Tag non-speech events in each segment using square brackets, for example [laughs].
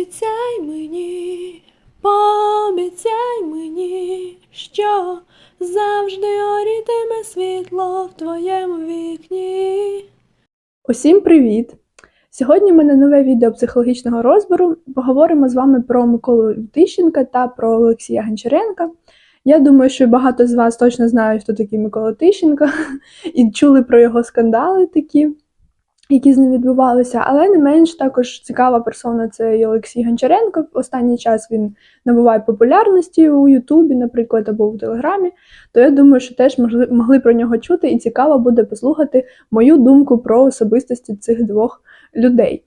Пообіцяй мені, пообіцяй мені, що завжди горітиме світло в твоєму вікні. Усім привіт! Сьогодні в мене нове відео психологічного розбору. Поговоримо з вами про Миколу Тищенка та про Олексія Гончаренка. Я думаю, що багато з вас точно знають, хто такий Микола Тищенко, [laughs] і чули про його скандали такі, які з ним відбувалися. Але не менш також цікава персона це і Олексій Гончаренко. Останній час він набуває популярності у Ютубі, наприклад, або в Телеграмі. То я думаю, що теж могли, про нього чути, і цікаво буде послухати мою думку про особистості цих двох людей.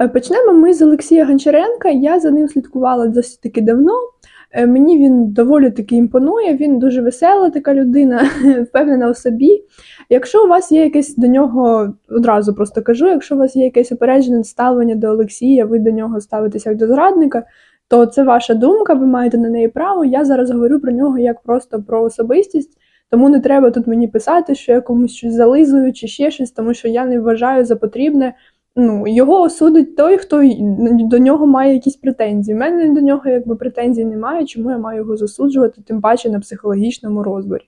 Е, Почнемо ми з Олексія Гончаренка. Я за ним слідкувала досить таки давно. Е, Мені він доволі таки імпонує. Він дуже весела така людина, [laughs] впевнена у собі. Якщо у вас є якесь до нього, одразу просто кажу, якщо у вас є якесь упереджене ставлення до Олексія, ви до нього ставитеся як до зрадника, то це ваша думка, ви маєте на неї право. Я зараз говорю про нього як просто про особистість. Тому не треба тут мені писати, що я комусь щось зализую чи ще щось, тому що я не вважаю за потрібне. Ну, його осудить той, хто до нього має якісь претензії. У мене до нього якби претензій немає, чому я маю його засуджувати, тим паче на психологічному розборі.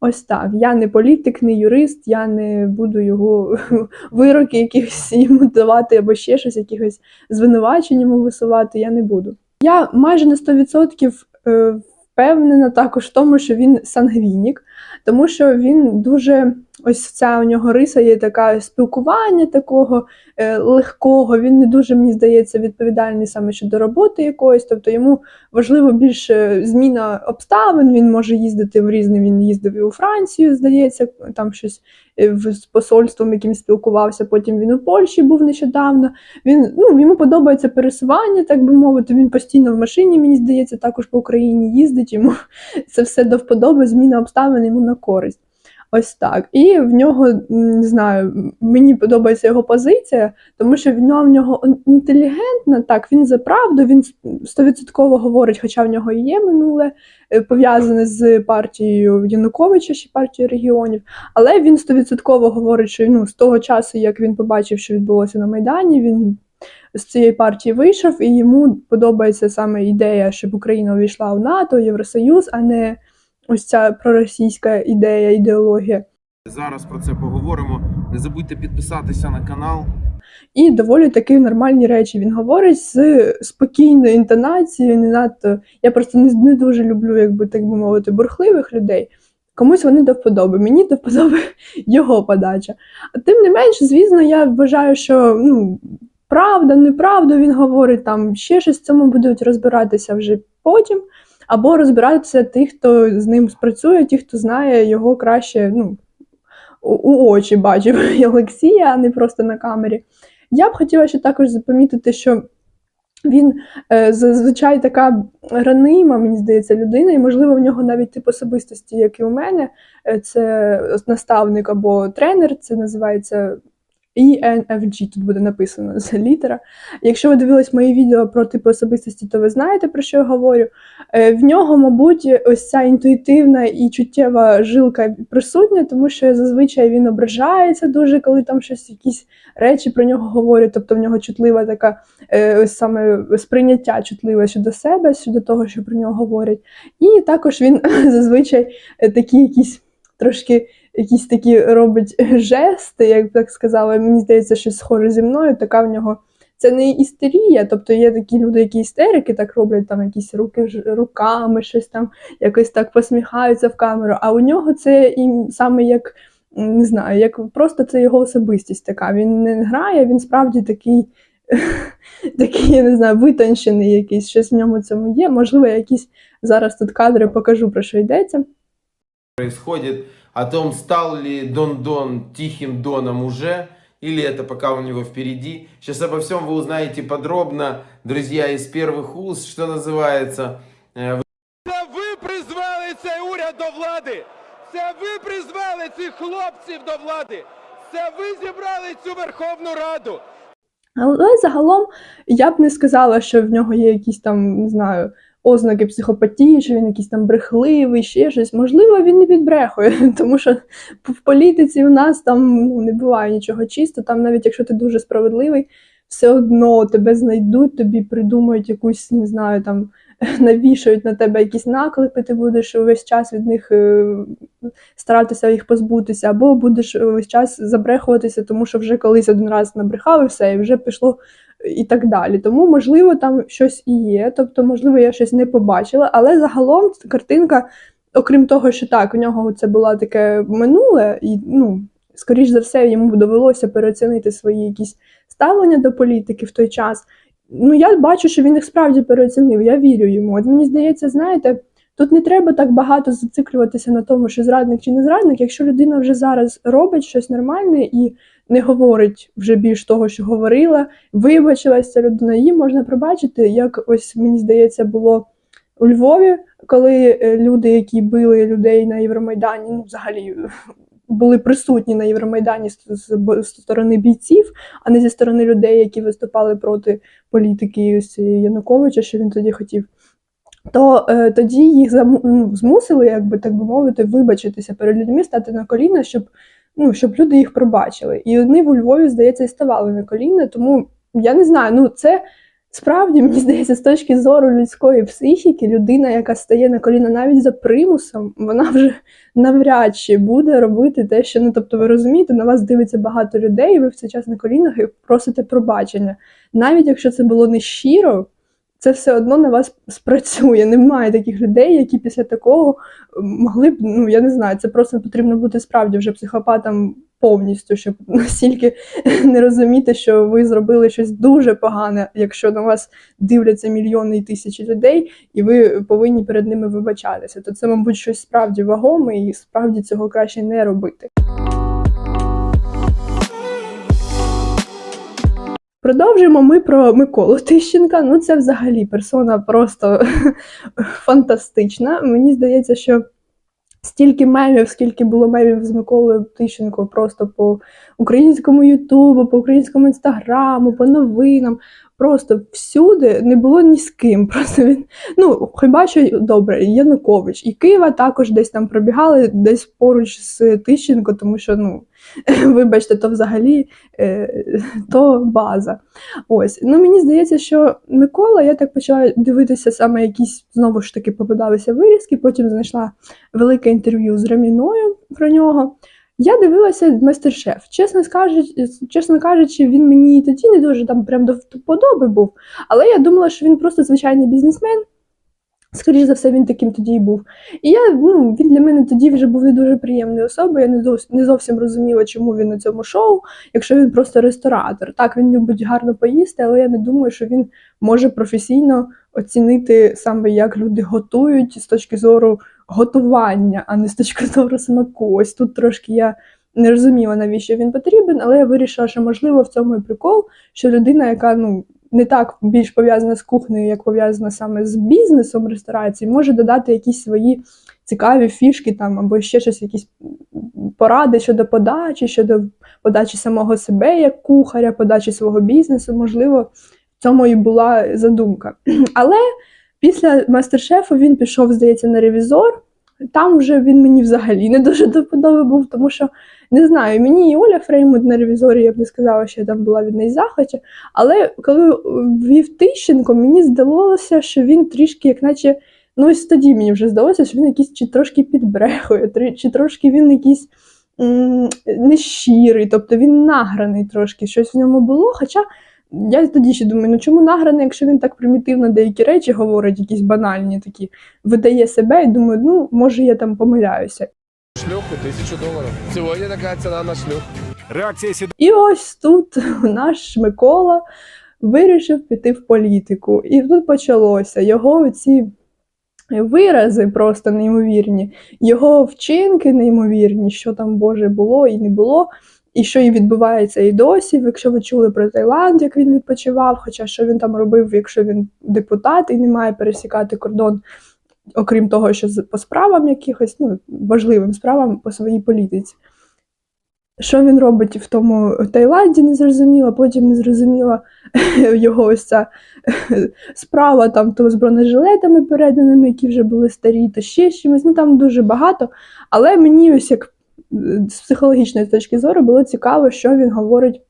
Ось так. Я не політик, не юрист, я не буду його [laughs] вироки якихось йому давати або ще щось, якихось звинувачень йому висувати. Я не буду. Я майже на 100% е, впевнена також в тому, що він сангвінік, тому що він дуже ось ця у нього риса є така спілкування такого е, легкого. Він не дуже, мені здається, відповідальний саме щодо роботи якоїсь. Тобто йому важливо більше зміна обставин. Він може їздити в різні. Він їздив і у Францію, здається, там щось е, з посольством, яким спілкувався. Потім він у Польщі був нещодавно. Він ну йому подобається пересування, так би мовити. Він постійно в машині, мені здається, також по Україні їздить. Йому [laughs] це все до вподоби, зміна обставин йому на користь. Ось так. І в нього не знаю, мені подобається його позиція, тому що вона в нього інтелігентна. Так, він за правду, він стовідсотково говорить, хоча в нього і є минуле е, пов'язане з партією Януковича, ще партією регіонів. Але він стовідсотково говорить, що ну, з того часу, як він побачив, що відбулося на Майдані, він з цієї партії вийшов, і йому подобається саме ідея, щоб Україна увійшла в НАТО, Євросоюз, а не ось ця проросійська ідея, ідеологія. Зараз про це поговоримо. Не забудьте підписатися на канал. І доволі такі нормальні речі він говорить з спокійною інтонацією, не надто. Я просто не, не дуже люблю, якби так би мовити, бурхливих людей. Комусь вони до вподоби, мені до вподоби [laughs] його подача. А тим не менш, звісно, я вважаю, що ну, правда, неправда він говорить, там ще щось в цьому будуть розбиратися вже потім, або розбиратися ті, хто з ним спрацює, ті, хто знає його краще, ну, у, у очі бачив [laughs] Олексія, а не просто на камері. Я б хотіла ще також запомітити, що він е, зазвичай така ранима, мені здається, людина, і можливо в нього навіть тип особистості, як і у мене, е, це наставник або тренер, це називається ENFG, тут буде написано [laughs] з літера. Якщо ви дивились мої відео про типи особистості, то ви знаєте, про що я говорю. Е, В нього, мабуть, ось ця інтуїтивна і чуттєва жилка присутня, тому що зазвичай він ображається дуже, коли там щось, якісь речі про нього говорять. Тобто в нього чутлива така е, ось саме сприйняття чутливе щодо себе, щодо того, що про нього говорять. І також він [laughs] зазвичай е, такі якісь трошки. Якісь такі робить жести, як так сказала, мені здається, щось схоже зі мною. Така в нього це не істерія. Тобто є такі люди, які істерики так роблять, там якісь руки руками, щось там якось так посміхаються в камеру. А у нього це і саме як не знаю, як просто це його особистість така. Він не грає, він справді такий, [laughs] такий, я не знаю, витончений якийсь, щось в ньому цьому є. Можливо, якісь зараз тут кадри покажу, про що йдеться. Происходит о том, стал ли Дон Дон тихим Доном уже, или это пока у него впереди. Сейчас обо всем вы узнаете подробно, друзья, из первых уст, что называется. Э, Це ви призвели цей уряд до влади! Це ви призвели цих хлопців до влади! Це ви зібрали цю Верховну Раду! Але загалом я б не сказала, що в нього є якісь там, не знаю, ознаки психопатії, що він якийсь там брехливий, ще щось. Можливо, він не підбрехує, [laughs] тому що в політиці у нас там ну, не буває нічого чисто. Там, навіть якщо ти дуже справедливий, все одно тебе знайдуть, тобі придумають якусь, не знаю, там [laughs] навішають на тебе якісь наклепи, ти будеш увесь час від них е, старатися їх позбутися, або будеш весь час забрехуватися, тому що вже колись один раз набрехав і все, і вже пішло і так далі. Тому, можливо, там щось і є, тобто, можливо, я щось не побачила, але загалом картинка, окрім того, що так, у нього це було таке минуле, і ну, скоріш за все, йому довелося переоцінити свої якісь ставлення до політики в той час. Ну, я бачу, що він їх справді переоцінив, я вірю йому. От мені здається, знаєте, тут не треба так багато зациклюватися на тому, що зрадник чи не зрадник. Якщо людина вже зараз робить щось нормальне і не говорить вже більш того, що говорила, вибачилась ця людина, її можна пробачити, як ось мені здається, було у Львові, коли е, люди, які били людей на Євромайдані, ну взагалі були присутні на Євромайдані з, сторони бійців, а не зі сторони людей, які виступали проти політики Януковича, що він тоді хотів. То е, тоді їх заму, ну, змусили, якби так би мовити, вибачитися перед людьми, стати на коліна, щоб, ну, щоб люди їх пробачили. І вони у Львові, здається, і ставали на коліна. Тому я не знаю, ну це справді мені здається, з точки зору людської психіки, людина, яка стає на коліна навіть за примусом, вона вже навряд чи буде робити те, що ну тобто, ви розумієте, на вас дивиться багато людей, і ви в цей час на колінах і просите пробачення. Навіть якщо це було не щиро, це все одно на вас спрацює. Немає таких людей, які після такого могли б, ну я не знаю, це просто потрібно бути справді вже психопатом повністю, щоб [laughs] настільки не розуміти, що ви зробили щось дуже погане, якщо на вас дивляться мільйони і тисячі людей, і ви повинні перед ними вибачатися. То це, мабуть, щось справді вагоме, і справді цього краще не робити. Продовжуємо ми про Миколу Тищенка. Ну, це взагалі персона просто [laughs] фантастична. Мені здається, що стільки мемів, скільки було мемів з Миколою Тищенко просто по українському Ютубу, по українському інстаграму, по новинам. Просто всюди не було ні з ким. [laughs] Просто він, ну, хіба що добре, Янукович. І Києва також десь там пробігали, десь поруч з Тищенко, тому що, ну, [laughs] вибачте, то взагалі е, то база. Ось. Ну, мені здається, що Микола, я так почала дивитися саме якісь, знову ж таки, попадалися вирізки, потім знайшла велике інтерв'ю з Раміною про нього. Я дивилася майстер-шеф. Чесно кажучи, чесно кажучи, він мені тоді не дуже там прям до вподоби був. Але я думала, що він просто звичайний бізнесмен. Скоріше за все, він таким тоді і був. І я, ну, він для мене тоді вже був не дуже приємною особою. Я не зовсім, не зовсім розуміла, чому він на цьому шоу, якщо він просто ресторатор. Так, він любить гарно поїсти, але я не думаю, що він може професійно оцінити саме, як люди готують з точки зору готування, а не з точки зору смаку. Ось тут трошки я не розуміла, навіщо він потрібен, але я вирішила, що можливо в цьому і прикол, що людина, яка ну не так більш пов'язана з кухнею, як пов'язана саме з бізнесом ресторації, може додати якісь свої цікаві фішки там або ще щось, якісь поради щодо подачі, щодо подачі самого себе як кухаря, подачі свого бізнесу. Можливо, в цьому і була задумка. [clears throat] Але після мастер-шефу він пішов, здається, на ревізор. Там вже він мені взагалі не дуже до вподоби був, тому що не знаю, мені і Оля Фреймут на ревізорі, я б не сказала, що я там була від неї захваті. Але коли вів Тищенко, мені здалося, що він трішки, як наче, ну ось тоді мені вже здалося, що він якийсь чи трошки підбрехує, чи трошки він якийсь м- нещирий, тобто він награний трошки, щось в ньому було. Хоча я тоді ще думаю, ну чому награний, якщо він так примітивно деякі речі говорить, якісь банальні такі, видає себе і думаю, ну може я там помиляюся. Шлюху тисячу доларів. Сьогодні така ціна на шлюх. Реакція сід... І ось тут [laughs] наш Микола вирішив піти в політику. І тут почалося його ці вирази просто неймовірні, його вчинки неймовірні, що там Боже було і не було. І що і відбувається і досі, якщо ви чули про Таїланд, як він відпочивав, хоча що він там робив, якщо він депутат і не має пересікати кордон, окрім того, що по справам якихось, ну, важливим справам по своїй політиці. Що він робить в тому Таїланді, не зрозуміло, потім не зрозуміла [laughs] його ось ця [laughs] справа там то з бронежилетами переданими, які вже були старі, то ще чимось. Ну там дуже багато. Але мені ось як з психологічної точки зору було цікаво, що він говорить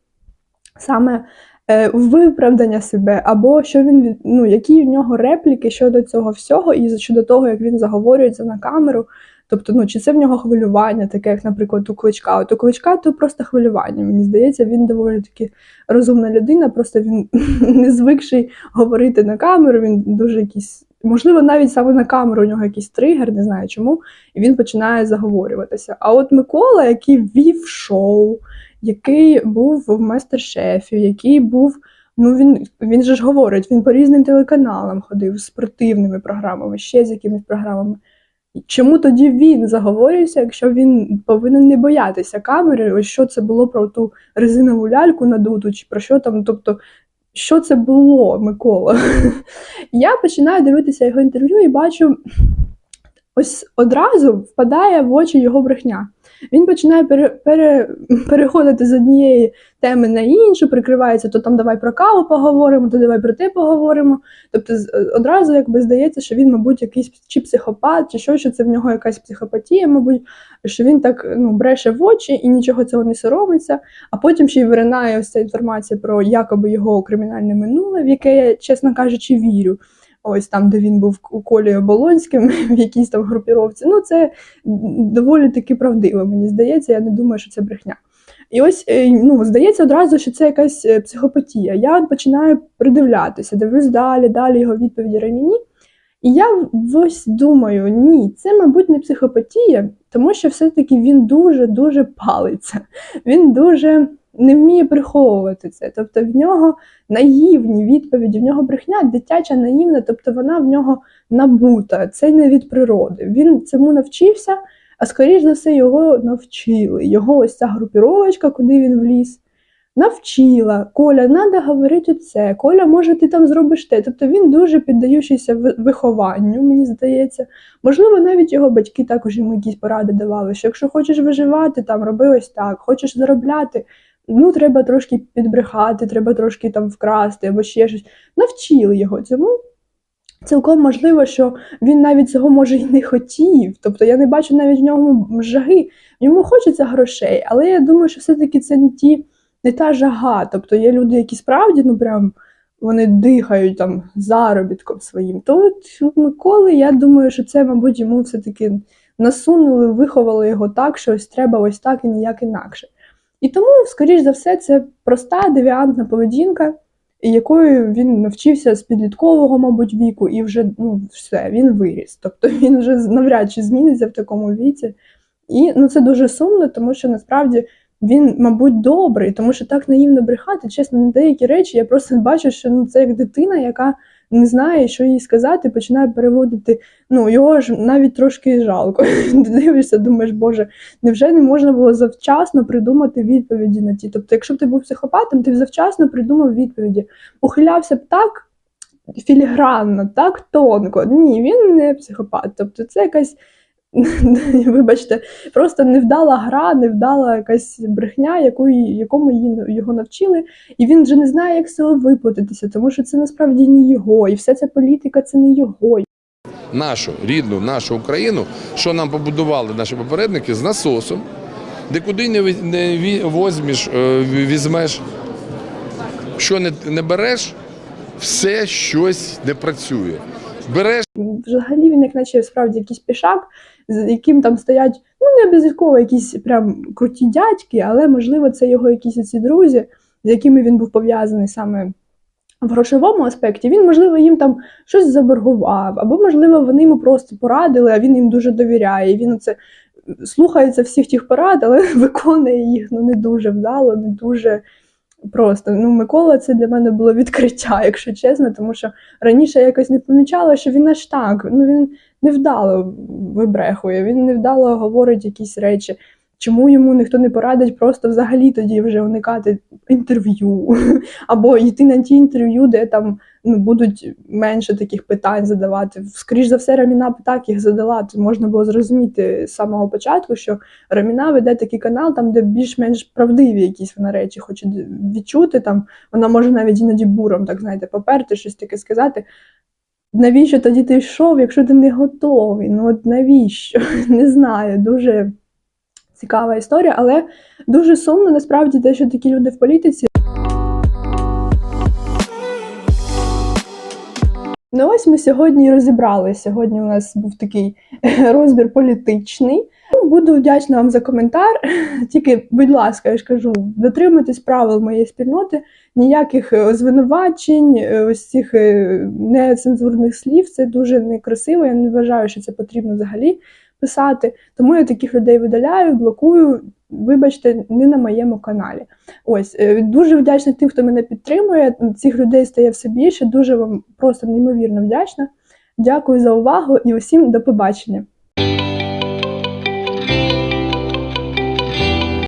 саме е, виправдання себе, або що він ну, які в нього репліки щодо цього всього, і щодо того, як він заговорюється на камеру. Тобто, ну чи це в нього хвилювання, таке, як, наприклад, у кличка. От у кличка то просто хвилювання. Мені здається, він доволі таки розумна людина, просто він [laughs] не звикший говорити на камеру. Він дуже якийсь, можливо, навіть саме на камеру у нього якийсь тригер, не знаю чому, і він починає заговорюватися. А от Микола, який вів шоу, який був в майстер-шефі, який був. Ну, він, він же ж говорить, він по різним телеканалам ходив з спортивними програмами, ще з якимись програмами. Чому тоді він заговорюється, якщо він повинен не боятися камери? Ось що це було про ту резинову ляльку надуту, чи про що там? Тобто, що це було, Микола? Я починаю дивитися його інтерв'ю і бачу, ось одразу впадає в очі його брехня. Він починає пере, пере, переходити з однієї теми на іншу, прикривається, то там давай про каву поговоримо, то давай про те поговоримо. Тобто одразу якби здається, що він, мабуть, якийсь чи психопат, чи що, що це в нього якась психопатія, мабуть, що він так ну, бреше в очі і нічого цього не соромиться. А потім ще й виринає ось ця інформація про якоби його кримінальне минуле, в яке я, чесно кажучи, вірю. Ось там, де він був у колі Оболонським, [laughs] в якійсь там групіровці. Ну, це доволі таки правдиво, мені здається. Я не думаю, що це брехня. І ось е, ну, здається одразу, що це якась е, психопатія. Я починаю придивлятися, дивлюсь далі, далі його відповіді ні. І я ось думаю, ні, це, мабуть, не психопатія, тому що все-таки він дуже-дуже палиться. Він дуже не вміє приховувати це. Тобто в нього наївні відповіді, в нього брехня дитяча наївна, тобто вона в нього набута, це не від природи. Він цьому навчився, а скоріш за все його навчили. Його ось ця групіровочка, куди він вліз, навчила. Коля, треба говорити це. Коля, може, ти там зробиш те. Тобто він дуже піддаючийся вихованню, мені здається. Можливо, навіть його батьки також йому якісь поради давали, що якщо хочеш виживати, там роби ось так, хочеш заробляти. Ну, треба трошки підбрехати, треба трошки там вкрасти або ще щось. Навчили його цьому. Цілком можливо, що він навіть цього може і не хотів. Тобто я не бачу навіть в ньому жаги. Йому хочеться грошей, але я думаю, що все-таки це не ті, не та жага. Тобто є люди, які справді ну прям вони дихають там заробітком своїм. То Миколи, я думаю, що це, мабуть, йому все-таки насунули, виховали його так, що ось треба ось так і ніяк інакше. І тому, скоріш за все, це проста девіантна поведінка, якою він навчився з підліткового, мабуть, віку, і вже ну, все, він виріс. Тобто він вже навряд чи зміниться в такому віці. І ну, це дуже сумно, тому що насправді він, мабуть, добрий, тому що так наївно брехати, чесно, на деякі речі я просто бачу, що ну, це як дитина, яка не знає, що їй сказати, починає переводити. Ну, його ж навіть трошки жалко. [laughs] Дивишся, думаєш, Боже, невже не можна було завчасно придумати відповіді на ті? Тобто, якщо б ти був психопатом, ти б завчасно придумав відповіді. Ухилявся б так філігранно, так тонко. Ні, він не психопат. Тобто, це якась. [laughs] Вибачте, просто невдала гра, невдала якась брехня, яку, якому її- його навчили, і він вже не знає, як з цього виплатитися, тому що це насправді не його, і вся ця політика це не його. Нашу рідну, нашу Україну, що нам побудували наші попередники з насосом, де куди не, не возьмеш, е, візьмеш, що не, не береш, все щось не працює. Береш. Взагалі він як наче справді якийсь пішак, з яким там стоять, ну не обов'язково якісь прям круті дядьки, але можливо це його якісь оці друзі, з якими він був пов'язаний саме в грошовому аспекті. Він, можливо, їм там щось заборгував, або, можливо, вони йому просто порадили, а він їм дуже довіряє. Він це слухається всіх тих порад, але [laughs] виконує їх ну не дуже вдало, не дуже. Просто ну Микола це для мене було відкриття, якщо чесно, тому що раніше я якось не помічала, що він аж так. Ну він невдало вибрехує, він невдало говорить якісь речі. Чому йому ніхто не порадить просто взагалі тоді вже уникати інтерв'ю, [laughs] або йти на ті інтерв'ю, де там ну, будуть менше таких питань задавати. Скоріш за все, Раміна б так їх задала. То можна було зрозуміти з самого початку, що Раміна веде такий канал, там, де більш-менш правдиві якісь вона речі хоче відчути. Там вона може навіть іноді буром, так знаєте, поперти, щось таке сказати. Навіщо тоді ти йшов, якщо ти не готовий? Ну от навіщо? [laughs] Не знаю, дуже цікава історія, але дуже сумно насправді те, що такі люди в політиці. Ну ось ми сьогодні розібрали. Сьогодні у нас був такий [laughs] розбір політичний. Буду вдячна вам за коментар. [laughs] Тільки, будь ласка, я ж кажу, дотримуйтесь правил моєї спільноти, ніяких е, звинувачень, е, ось цих е, нецензурних слів. Це дуже некрасиво. Я не вважаю, що це потрібно взагалі писати. Тому я таких людей видаляю, блокую. Вибачте, не на моєму каналі. Ось е, дуже вдячна тим, хто мене підтримує. Цих людей стає все більше. Дуже вам просто неймовірно вдячна. Дякую за увагу і усім до побачення.